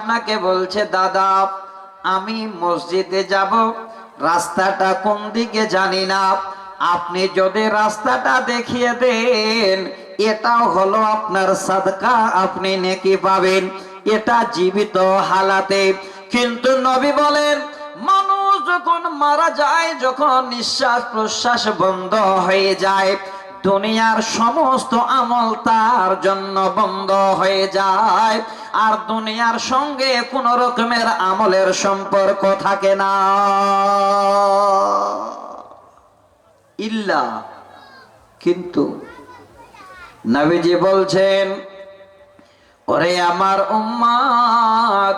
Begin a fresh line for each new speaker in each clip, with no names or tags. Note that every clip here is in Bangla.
আপনাকে বলছে, দাদা, আমি মসজিদে যাব, রাস্তাটা কোন দিকে জানি না। আপনি যদি রাস্তাটা দেখিয়ে দেন, এটাও হলো আপনার সাদকা, আপনি নেকি পাবেন। এটা জীবিত হালাতে। কিন্তু নবী বলেন, মানুষ যখন মারা যায়, যখন নিঃশ্বাস প্রশ্বাস বন্ধ হয়ে যায় দুনিয়ার সমস্ত আমল তার জন্য বন্ধ হয়ে যায়। আর দুনিয়ার সঙ্গে কোন রকমের আমলের সম্পর্ক থাকে না। ইল্লা। কিন্তু নবীজি বলছেন, ওরে আমার উম্মাদ,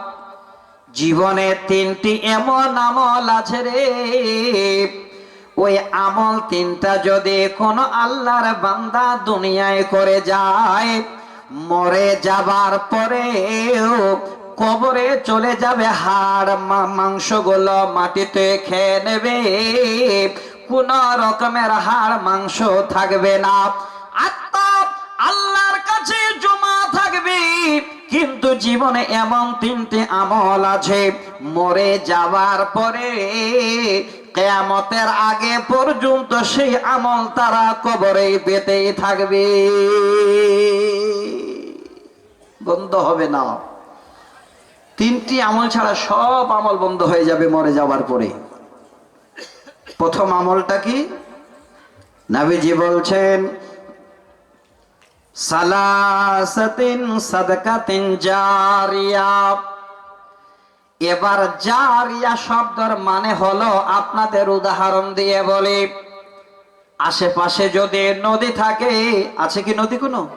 জীবনে তিনটি এমন আমল আছে রে। ওই আমল তিনটা যদি কোনো আল্লাহর বান্দা দুনিয়ায় করে যায়, মরে যাবার পরেও কবরে চলে যাবে হাড় মাংসগুলো মাটিতে খেয়ে নেবে। কোন রকমের হাড়, মাংস থাকবে না। আত্মা আল্লাহর কাছে জমা থাকবে, কিন্তু জীবনে এমন তিনটি আমল আছে, মরে যাওয়ার পরে কেয়ামতের আগে পর্যন্ত সেই আমল তারা কবরে পেতেই থাকবে। বন্ধ হবে না। তিনটি আমল ছাড়া সব আমল বন্ধ হয়ে যাবে মরে যাওয়ার পরে। প্রথম আমলটা কি? নাবিজি বলছেন, সালাসাতিন সাদকাতিন জারিয়া। এবার জারিয়া শব্দের মানে হলো আপনাদের উদাহরণ দিয়ে বলি। আশেপাশে যদি নদী থাকে, আছে কি নদী কোনো?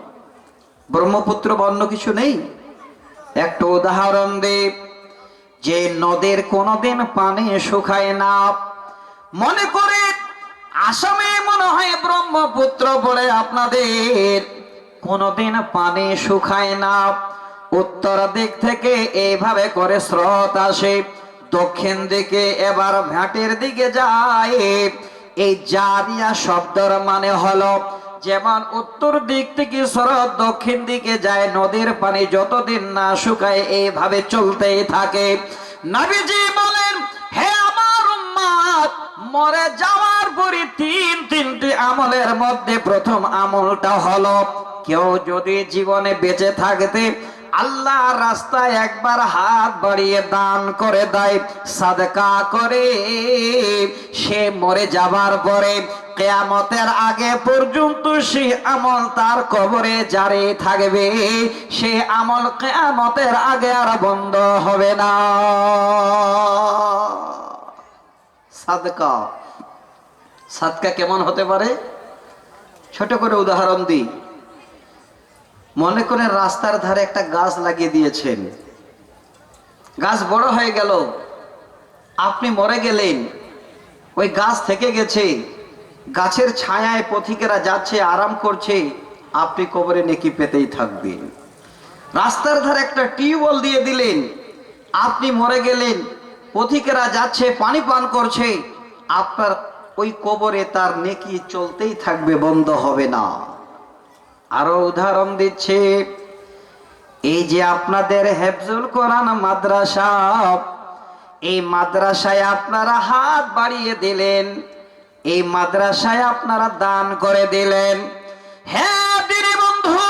ব্রহ্মপুত্র বা অন্য কিছু নেই? একটা উদাহরণ দিই। যে নদীর কোনোদিন পানি শুকায় না। মনে করে আসামে মনে হয় ব্রহ্মপুত্র বলে আপনাদের। কোনোদিন পানি শুকায় না। উত্তর দিক থেকে এইভাবে করে স্রোত আসে। দক্ষিণ দিকে এবার ভ্যাটের দিকে যায়। এই জারিয়া শব্দের মানে হলো, যেমন উত্তর দিক থেকে স্রোত দক্ষিণ দিকে যায়, নদীর পানি যতদিন না শুকায় এইভাবে চলতেই থাকে। নবীজি বলেন, হে আমার উম্মাদ, মরে যাওয়ার পরে তিন তিনটি আমলের মধ্যে প্রথম আমলটা হলো, কেউ যদি জীবনে বেঁচে থাকতে আল্লাহ রাস্তায় একবার হাত বাড়িয়ে দান করে দেয়, সাদকা করে। সে মরে যাবার পরে, কেয়ামতের আগে পর্যন্ত সে আমল তার কবরে জারি থাকবে। সে আমল কেয়ামতের আগে আর বন্ধ হবে না। সাদকা। সাদকা কেমন হতে পারে? ছোট করে উদাহরণ দিই। মনে করে রাস্তার ধারে একটা গাছ লাগিয়ে দিয়েছেন। গাছ বড় হয়ে গেল। আপনি মরে গেলেন। ওই গাছ থেকে গেছে। গাছের ছায়ায় পথিকেরা যাচ্ছে, আরাম করছে। আপনি কবরে নেকি পেতেই থাকবেন। রাস্তার ধারে একটা টিউবওয়েল দিয়ে দিলেন। আপনি মরে গেলেন। পথিকেরা যাচ্ছে, পানি পান করছে। আপনার ওই কবরে তার নেকি চলতেই থাকবে, বন্ধ হবে না। আরও উদাহরণ দিচ্ছে। এই যে আপনাদের হেফজুল কোরআন মাদ্রাসা, এই মাদ্রাসায় আপনারা হাত বাড়িয়ে দিলেন, এই মাদ্রাসায় আপনারা দান করে দিলেন। হ্যাঁ বন্ধু,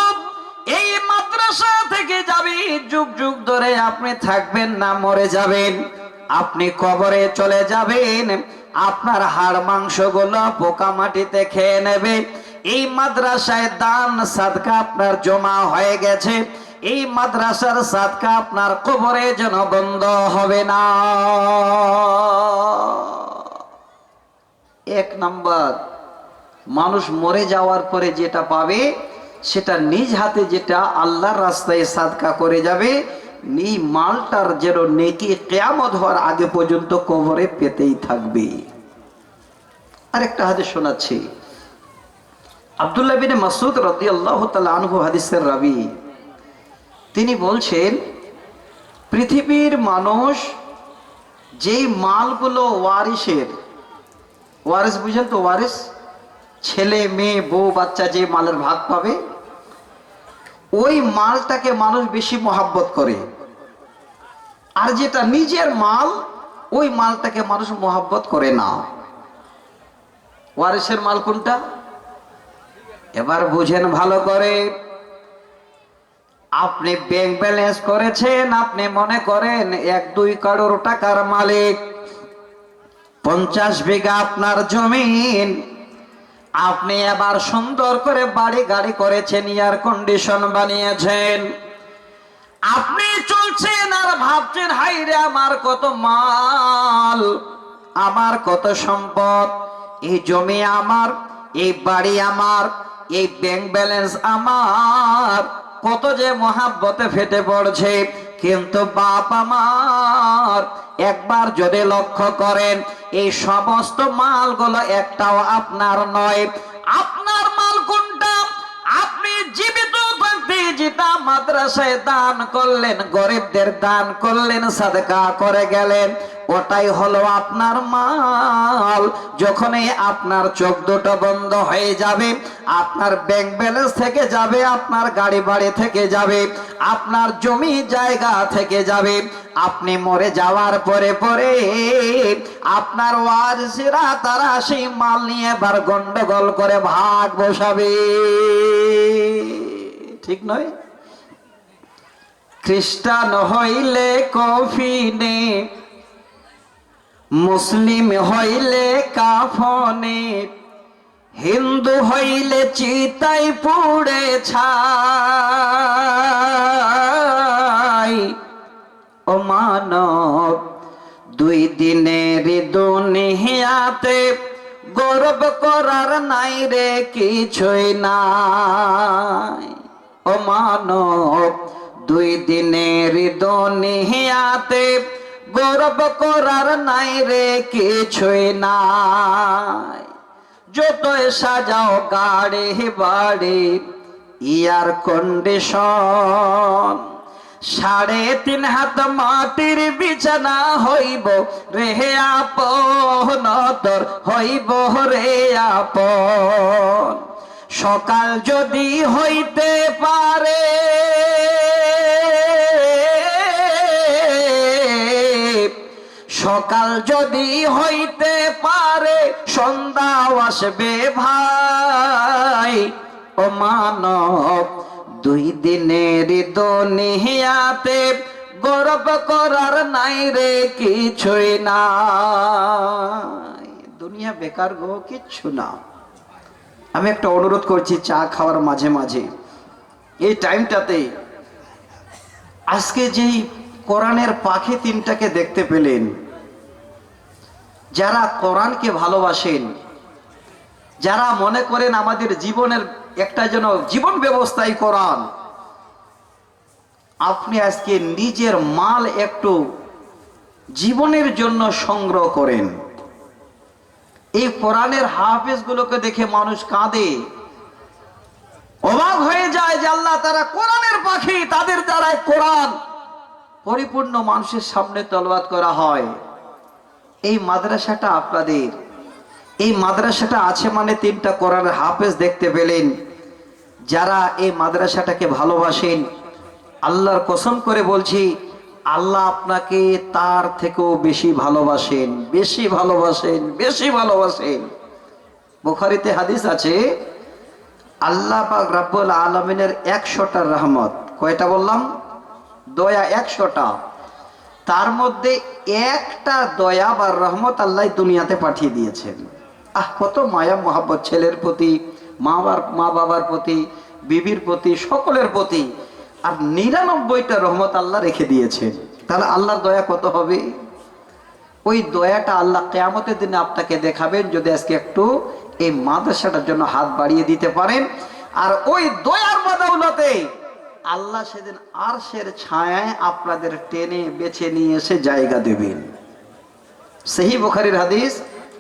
এই মাদ্রাসা থেকে যাবি, যুগ যুগ ধরে আপনি থাকবেন না, মরে যাবেন। আপনি কবরে চলে যাবেন, আপনার হাড় মাংসগুলো পোকা মাটিতে খেয়ে নেবে। এই মাদ্রাসায় দান, সাদকা আপনার জমা হয়ে গেছে। এই মাদ্রাসার সাদকা আপনার কবরে যেন বন্ধ হবে না। এক নাম্বার, মানুষ মরে যাওয়ার পরে যেটা পাবে, সেটা নিজ হাতে যেটা আল্লাহর রাস্তায় সাদকা করে যাবে, এই মালটার যেন নেকি কেয়ামত হওয়ার আগে পর্যন্ত কবরে পেতেই থাকবে। আরেকটা হাতে শোনাচ্ছি। আবদুল্লাহ বিন মাসুদ রদি আল্লাহ আনহু হাদিসের রাবি। তিনি বলছেন, পৃথিবীর মানুষ যেই মালগুলো ওয়ারিসের, ওয়ারিস বুঝেন তো ওয়ারিস? ছেলে, মেয়ে, বউ, বাচ্চা যে মালের ভাগ পাবে, ওই মালটাকে মানুষ বেশি মহাব্বত করে। আর যেটা নিজের মাল, ওই মালটাকে মানুষ মোহাব্বত করে না। ওয়ারিসের মাল কোনটা? এবার বুঝেন ভালো করে। আপনি ব্যাংক ব্যালেন্স করেছেন, আপনি মনে করেন এক দুই কারোর টাকার মালিক। পঞ্চাশ বিঘা আপনার জমিন। আপনি এবার সুন্দর করে বাড়ি গাড়ি করেছেন এয়ার কন্ডিশন বানিয়েছেন। আপনি চলছেন আর ভাবছেন হাই রে আমার কত মাল, আমার কত সম্পদ। এই জমি আমার, এই বাড়ি আমার এই ব্যাংক ব্যালেন্স আমার কত যে মহাব্বতে ফেটে পড়ছে। কিন্তু বাপ আমার, একবার যদি লক্ষ্য করেন, এই সমস্ত মালগুলো একটাও আপনার নয়। আপনার মাল কোনটা? আপনি জীবিত থাকতে যেটা মাদ্রাসায় দান করলেন, গরিবদের দান করলেন, সাদকা করে গেলেন। ওটাই হলো আপনার মাল। যখনই আপনার চোখ দুটো বন্ধ হয়ে যাবে, আপনার ব্যাংক ব্যালেন্স থেকে যাবে, আপনার গাড়ি বাড়ি থেকে যাবে, আপনার জমি জায়গা থেকে যাবে, আপনি মরে যাওয়ার পরে পরে আপনার ওয়ারিসরা তারা সেই মাল নিয়ে এবার গন্ডগোল করে ভাগ বসাবে। ঠিক নয়? খ্রিস্টান হইলে কফিনে মুসলিম হইলে কাফনে, হিন্দু হইলে চিতাই পুড়ে ছাই। ও মানব, দুই দিনের দুনিয়াতে গৌরব করার নাই রে কিছুই নাই। ও মানব, দুই দিনের দুনিয়াতে গৌরব করার নাই রে কিছুই নাই। যতই সাজাও গাড়ি, বাড়ি, ইয়ার কন্ডিশন সাড়ে তিন হাত মাটির বিছানা হইব রে আপন তোর হইব রে আপন। সকাল যদি হইতে পারে সকাল যদি হইতে পারে, সন্ধ্যাও আসবে ভাই। ও মানব, দুই দিনের দুনিয়াতে গৌরব করার নাই রে, কিছুই না দুনিয়া বেকার গো, কিচ্ছু না। আমি একটা অনুরোধ করছি, চা খাওয়ার মাঝে মাঝে। এই টাইমটাতে আজকে যেই কোরআনের পাখি তিনটাকে দেখতে পেলেন যারা কোরআনকে ভালোবাসেন, যারা মনে করেন আমাদের জীবনের একটা যেন জীবন ব্যবস্থাই কোরআন, আপনি আজকে নিজের মাল একটু জীবনের জন্য সংগ্রহ করেন। এই কোরআনের হাফেজ গুলোকে দেখে মানুষ কাঁদে। অবাক হয়ে যায় যে আল্লাহ তারা কোরআনের পাখি, তাদের দ্বারাই কোরআন। পরিপূর্ণ মানুষের সামনে তলবাদ করা হয়। এই মাদ্রাসাটা আপনাদের। এই মাদ্রাসাটা আছে মানে তিনটা কোরআনের হাফেজ দেখতে পেলেন। যারা এই মাদ্রাসাটাকে ভালোবাসেন, আল্লাহর কসম করে বলছি, আল্লাহ আপনাকে তার থেকেও বেশি ভালোবাসেন বেশি ভালোবাসেন বেশি ভালোবাসেন। বুখারিতে হাদিস আছে, আল্লাহ পাক রাব্বুল আলমিনের একশোটা রহমত। কয়টা বললাম? দয়া একশোটা। তার মধ্যে একটা দয়া বা রহমত আল্লাহ দুনিয়াতে পাঠিয়ে দিয়েছেন। আহ, কত মায়া, মহাব্বত ছেলের প্রতি মা মা বাবার প্রতি, বিবির প্রতি, সকলের প্রতি। আর নিরানব্বইটা রহমত আল্লাহ রেখে দিয়েছেন। তাহলে আল্লাহর দয়া কত হবে? ওই দয়াটা আল্লাহ কেয়ামতের দিনে আপনাকে দেখাবেন, যদি আজকে একটু এই মাদ্রাসাটার জন্য হাত বাড়িয়ে দিতে পারেন। আর ওই দয়ার বদৌলতে আল্লাহ সেদিন আরশের ছায়ায় আপনাদের টেনে বেছে নিয়ে এসে জায়গা দেবেন। সেহি বুখারির হাদিস,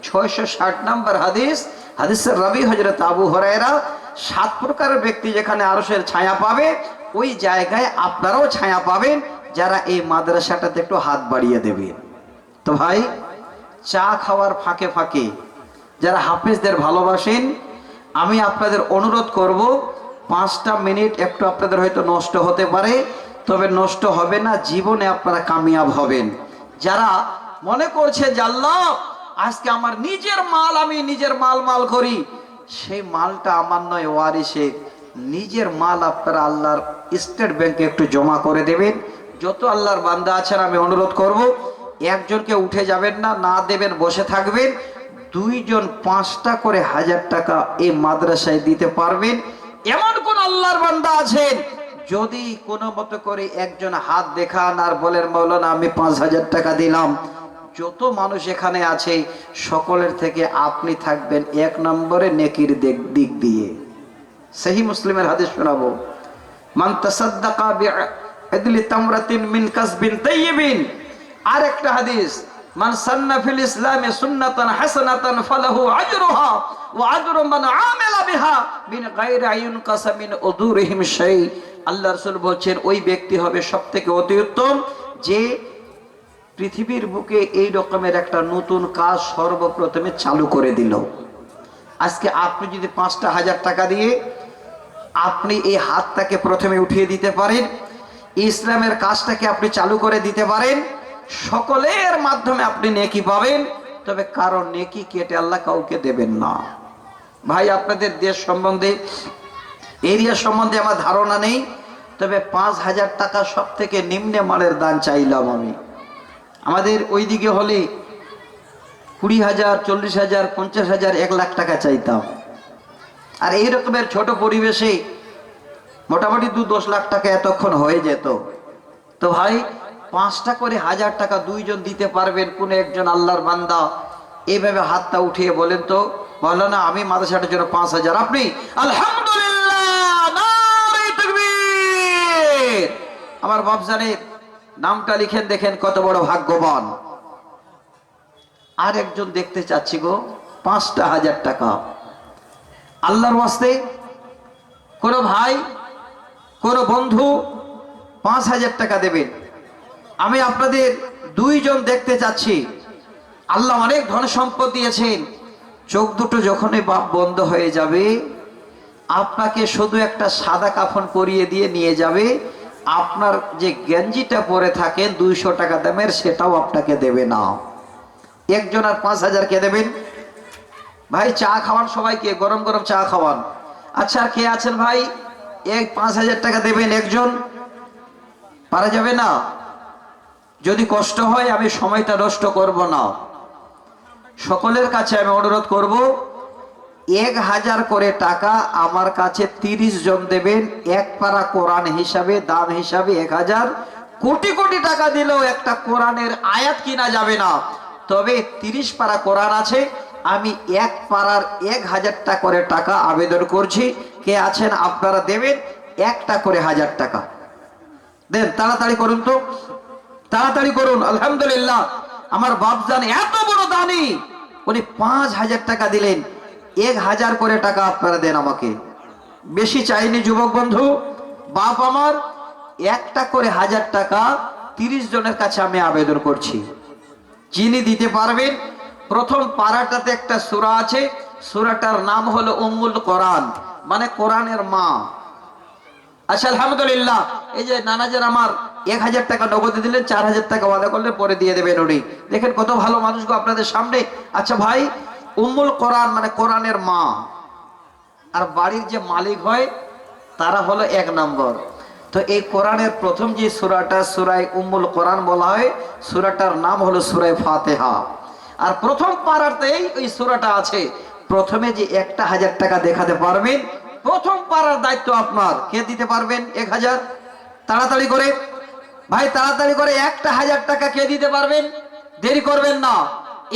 ছয়শো ষাট নম্বর হাদিস, হাদিসের রবি হজরত আবু হরাইরা সাত প্রকারের ব্যক্তি যেখানে আরশের ছায়া পাবে, ওই জায়গায় আপনারাও ছায়া পাবেন, যারা এই মাদ্রাসাটাতে একটু হাত বাড়িয়ে দেবেন। তো ভাই, চা খাওয়ার ফাঁকে ফাঁকে যারা হাফেজদের ভালোবাসেন, আমি আপনাদের অনুরোধ করব পাঁচটা মিনিট একটু আপনাদের হয়তো নষ্ট হতে পারে, তবে নষ্ট হবে না, জীবনে আপনারা কামিয়াব হবেন। যারা মনে করছে যে আজকে আমার নিজের মাল, আমি নিজের মাল মাল করি। সেই মালটা আমার নয়, ওয়ারিসে। নিজের মাল আপনারা আল্লাহর স্টেট ব্যাংকে একটু জমা করে দেবেন। যত আল্লাহর বান্দা আছেন, আমি অনুরোধ করব, একজনকে উঠে যাবেন না না দেবেন, বসে থাকবেন। দুইজন পাঁচটা করে হাজার টাকা এই মাদ্রাসায় দিতে পারবেন। এমন আল্লাহর বান্দা আছেন। যদি কোনো মতো করে একজন হাত দেখান আর বলেন, মৌলানা, আমি পাঁচ হাজার টাকা দিলাম। যত মানুষ এখানে আছে, সকলের থেকে আপনি থাকবেন এক নম্বরে নেকির দিক দিয়ে। সেই মুসলিমের হাদিস শোনাবো। তাসাদ্দাকা বিআদলি তামরাতিন কাসবিন তাইয়িবিন। আর একটা হাদিস, মান সান্না ফিল ইসলামে সুন্নাতান হাসানাতান ফালাহু আজরুহা। ওয়া আজরু মান আমিলা বিহা মিন কাসামিন উদুরিহিম শাই। আল্লাহ রাসূল বলছেন, ওই ব্যক্তি হবে সবথেকে অতি উত্তম যে পৃথিবীর বুকে এই রকমের একটা নতুন কাজ সর্বপ্রথমে চালু করে দিল। আজকে আপনি যদি পাঁচটা হাজার টাকা দিয়ে আপনি এই হাতটাকে প্রথমে উঠিয়ে দিতে পারেন, ইসলামের কাজটাকে আপনি চালু করে দিতে পারেন, সকলের মাধ্যমে আপনি নেকি পাবেন, তবে কারও নেকি কেটে আল্লাহ কাউকে দেবেন না। ভাই, আপনাদের দেশ সম্বন্ধে, এরিয়া সম্বন্ধে আমার ধারণা নেই, তবে পাঁচ হাজার টাকা সব থেকে নিম্নে মানের দান চাইলাম আমি। আমাদের ওইদিকে হলে কুড়ি হাজার, চল্লিশ হাজার, পঞ্চাশ হাজার, এক লাখ টাকা চাইতাম। আর এই রকমের ছোট পরিবেশে মোটামুটি দু দশ লাখ টাকা এতক্ষণ হয়ে যেত। তো ভাই, পাঁচটা করে হাজার টাকা দুইজন দিতে পারবেন, কোন একজন আল্লাহর বান্দা এইভাবে হাতটা উঠিয়ে বলেন তো বলো না আমি মাদ্রাসাটার জন্য পাঁচ হাজার। আপনি, আলহামদুলিল্লাহ। আমার বাপজানের নামটা লিখেন দেখেন কত বড় ভাগ্যবান। আর একজন দেখতে চাচ্ছি গো, পাঁচটা হাজার টাকা। আল্লাহর ওয়াস্তে, কোনো ভাই, কোনো বন্ধু পাঁচ হাজার টাকা দেবেন। আমি আপনাদের দুইজন দেখতে চাচ্ছি। আল্লাহ অনেক ধন সম্পদ দিয়েছেন। চোখ দুটো যখনই বাপ বন্ধ হয়ে যাবে, আপনাকে শুধু একটা সাদা কাফন পরিয়ে দিয়ে নিয়ে যাবে, আপনার যে গেঞ্জিটা পরে থাকেন দুইশো টাকা দামের, সেটাও আপনাকে দেবে না। একজন আর পাঁচ হাজার কে দেবেন? ভাই, চা খাওয়ান সবাইকে, গরম গরম চা খাওয়ান। আচ্ছা আর কে আছেন ভাই? এক পাঁচ হাজার টাকা দেবেন একজন? পারা যাবে না? যদি কষ্ট হয়, আমি সময়টা নষ্ট করব না। সকলের কাছে আমি অনুরোধ করব, এক হাজার করে টাকা আমার কাছে তিরিশ জন দেবেন, এক পারা কোরআন হিসাবে দাম হিসাবে এক হাজার। কোটি কোটি টাকা দিলেও একটা কোরআনের আয়াত কিনা যাবে না। তবে তিরিশ পারা কোরআন আছে, আমি এক পাড়ার এক হাজারটা করে টাকা আবেদন করছি। কে আছেন আপনারা দেবেন, একটা করে হাজার টাকা। দেন, তাড়াতাড়ি করুন তো। তাড়াতাড়ি করুন, আলহামদুলিল্লাহ। আমার বাপ জান এত দানি উনি পাঁচ হাজার টাকা দিলেন। এক হাজার করে টাকা আপনারা দেন আমাকে। বেশি চাইনি যুবক বন্ধু, বাপ আমার, একটা করে হাজার টাকা তিরিশ জনের কাছে আমি আবেদন করছি। যিনি দিতে পারবেন, প্রথম পাড়াটাতে একটা সূরা আছে, সূরাটার নাম হলো উম্মুল কোরআন মানে কোরআনের মা। আচ্ছা আলহামদুলিল্লাহ, এই যে নানাজান আমার এক হাজার টাকা নগদে দিলেন, চার হাজার টাকা ওয়াদা করলে পরে দিয়ে দেবেন উনি। দেখেন কত ভালো মানুষ গো আপনাদের সামনে। আচ্ছা ভাই, উম্মুল কোরআন মানে কোরআনের মা। আর বাড়ির যে মালিক হয়, তারা হলো এক নম্বর। তো এই কোরআনের প্রথম যে সুরাটা সুরাই উম্মুল কোরআন বলা হয়, সুরাটার নাম হলো সুরাই ফাতেহা। আর প্রথম পাড়াতেই ওই সুরাটা আছে। প্রথমে যে একটা হাজার টাকা দেখাতে পারবেন, প্রথম পাড়ার দায়িত্ব আপনার। কে দিতে পারবেন এক হাজার? তাড়াতাড়ি করে। ভাই, তাড়াতাড়ি করে একটা হাজার টাকা কে দিতে পারবেন? দেরি করবেন না।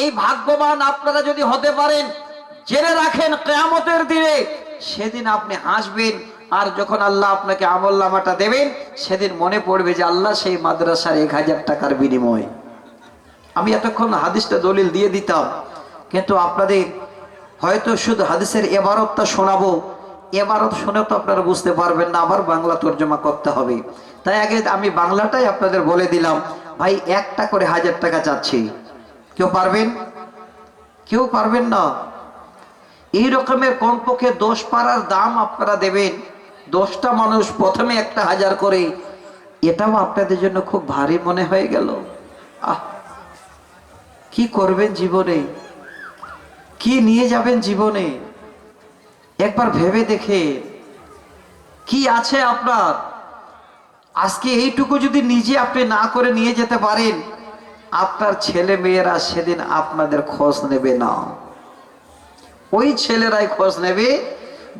এই ভাগ্যবান আপনারা যদি হতে পারেন, জেনে রাখেন কেয়ামতের দিনে সেদিন আপনি হাসবেন আর যখন আল্লাহ আপনাকে আমল নামাটা দেবেন, সেদিন মনে পড়বে যে আল্লাহ সেই মাদ্রাসার এক হাজার টাকার বিনিময়। আমি এতক্ষণ হাদিসটা দলিল দিয়ে দিতাম, কিন্তু আপনাদের হয়তো শুধু হাদিসের এবারতটা শোনাবো। এবারত শুনে তো আপনারা বুঝতে পারবেন না, আবার বাংলা তর্জমা করতে হবে। তাই আগে আমি বাংলাটাই আপনাদের বলে দিলাম, ভাই একটা করে হাজার টাকা চাচ্ছি। কেউ পারবেন? কেউ পারবেন না। এই রকমের কমপক্ষে দশ পাড়ার দাম আপনারা দেবেন। দশটা মানুষ প্রথমে একটা হাজার করে, এটাও আপনাদের জন্য খুব ভারী মনে হয়ে গেল। আহ! কি করবেন জীবনে? কি নিয়ে যাবেন জীবনে? একবার ভেবে দেখে কি আছে আপনার? আজকে এইটুকু যদি নিজে আপনি না করে নিয়ে যেতে পারেন, আপনার ছেলে মেয়েরা সেদিন আপনাদের খোঁজ নেবে না। ওই ছেলেরাই খোঁজ নেবে,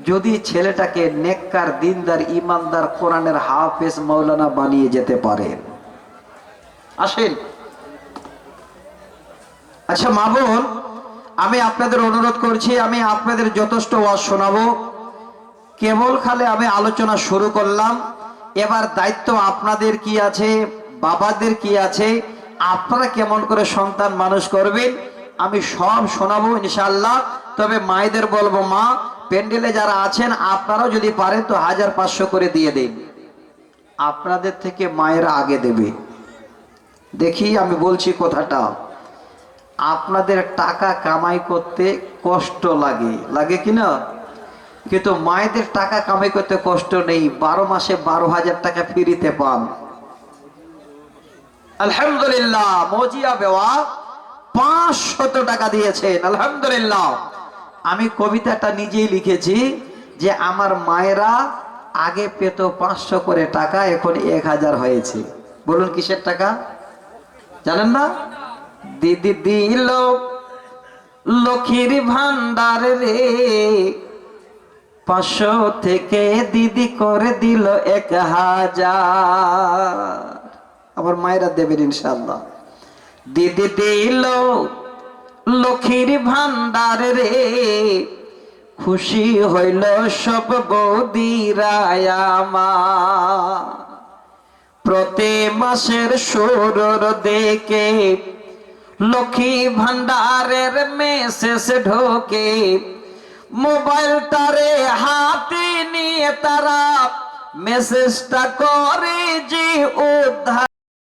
যদি ছেলেটাকে নেককার, দিনদার, ইমানদার, কোরআনের হাফেজ মৌলানা বানিয়ে যেতে পারেন আসেন। আচ্ছা মা বোন আমি আপনাদের অনুরোধ করছি, আমি আপনাদের যথেষ্ট ওয়াজ শোনাবো। কেবল খালে আমি আলোচনা শুরু করলাম। এবার দায়িত্ব আপনাদের কি আছে, বাবাদের কি আছে, আপনারা কেমন করে সন্তান মানুষ করবেন, আমি সব শোনাবো ইনশাল্লাহ তবে মায়েদের বলব, মা, প্যান্ডেলে যারা আছেন, আপনারাও যদি পারেন তো হাজার পাঁচশো করে দিয়ে দিন। আপনাদের থেকে মায়েরা আগে দেবে। দেখি আমি বলছি কথাটা। আপনাদের টাকা কামাই করতে কষ্ট লাগে। লাগে কি না? কিন্তু মায়েদের টাকা কামাই করতে কষ্ট নেই। বারো মাসে বারো হাজার টাকা ফিরিতে পান। আলহামদুলিল্লাহ, মজিয়া বেওয়া পাঁচশত টাকা দিয়েছেন। আলহামদুলিল্লাহ। আমি কবিতাটা নিজেই লিখেছি যে আমার মায়েরা আগে পেত পাঁচশো করে টাকা, এখন এক হাজার হয়েছে। বলুন কিসের টাকা? জানেন না? দিদি দিল লক্ষ্মীর ভান্ডার রে। পাঁচশো থেকে দিদি করে দিল এক হাজার। আমার মায়েরা দেবেন ইনশাল্লাহ দিদি দিল লক্ষ্মীর ভান্ডার রে। খুশি হইল সব বৌদিরায়ামা প্রতি মাসের সুরর দেখে লক্ষ্মী ভান্ডারের মেসেজ ঢোকে মোবাইলটারে হাতে নিয়ে তারা মেসেজটা করে যে উদ্ধার